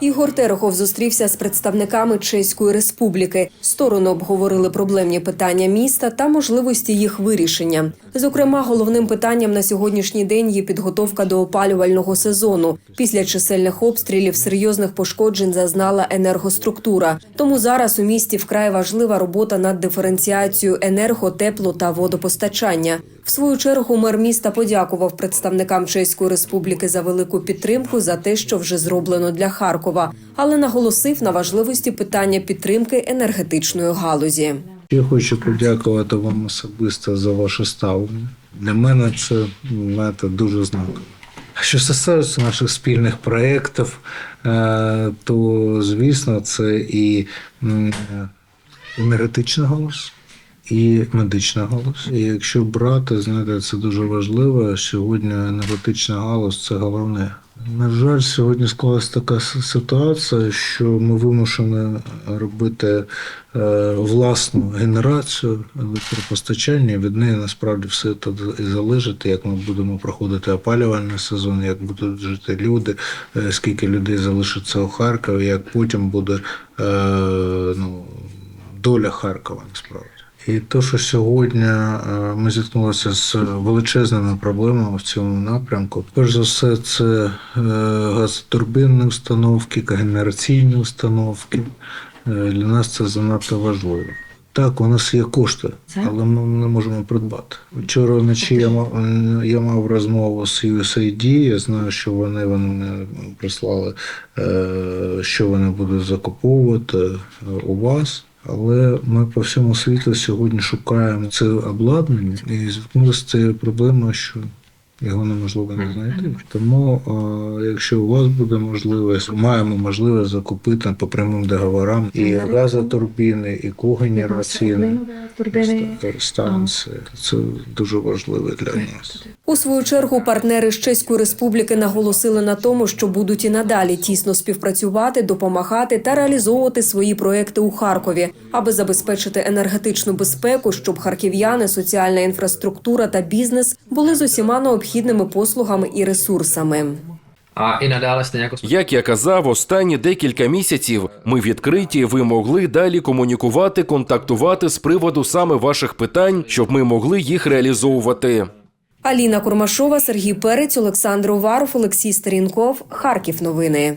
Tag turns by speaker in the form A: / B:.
A: Ігор Терехов зустрівся з представниками Чеської Республіки. Сторони обговорили проблемні питання міста та можливості їх вирішення. Зокрема, головним питанням на сьогоднішній день є підготовка до опалювального сезону. Після чисельних обстрілів серйозних пошкоджень зазнала енергоструктура. Тому зараз у місті вкрай важлива робота над диференціацією енерго, тепло та водопостачання. Свою чергу мер міста подякував представникам Чеської Республіки за велику підтримку за те, що вже зроблено для Харкова, але наголосив на важливості питання підтримки енергетичної галузі.
B: Я хочу подякувати вам особисто за ваше ставлення. Для мене це знаєте, дуже знаково. Що стосується наших спільних проєктів, е, то звісно, це і м, енергетична галузь, і медична галузь. І якщо брати, знаєте, це дуже важливо. Сьогодні енергетична галузь це головне. На жаль, сьогодні склалася така ситуація, що ми вимушені робити е, власну генерацію електропостачання. Від неї насправді все це і залежить, як ми будемо проходити опалювальний сезон, як будуть жити люди, е, скільки людей залишиться у Харкові, як потім буде е, ну, доля Харкова насправді. І те, що сьогодні е, ми зіткнулися з величезними проблемами в цьому напрямку, перш за все, це е, газотурбинні установки, когенераційні установки. Е, Для нас це занадто важливо. Так, у нас є кошти, але ми не можемо придбати. Вчора вночі я мав, я мав розмову з USAID, я знаю, що вони, вони прислали, що вони будуть закуповувати у вас. Але ми по всьому світу сьогодні шукаємо це обладнання і зіткнулися з цією проблемою, що його неможливо не знайти. Тому, е, якщо у вас буде можливість, маємо можливість закупити по прямим договорам і газотурбіни, і когенераційні станції. Це дуже важливо для нас.
A: У свою чергу партнери з Чеської Республіки наголосили на тому, що будуть і надалі тісно співпрацювати, допомагати та реалізовувати свої проекти у Харкові, аби забезпечити енергетичну безпеку, щоб харків'яни, соціальна інфраструктура та бізнес були з усіма необхідними послугами і ресурсами.
C: Як я казав, останні декілька місяців ми відкриті, ви могли далі комунікувати, контактувати з приводу саме ваших питань, щоб ми могли їх реалізовувати.
A: Аліна Курмашова, Сергій Перець, Олександр Уваров, Олексій Старінков. Харків. Новини.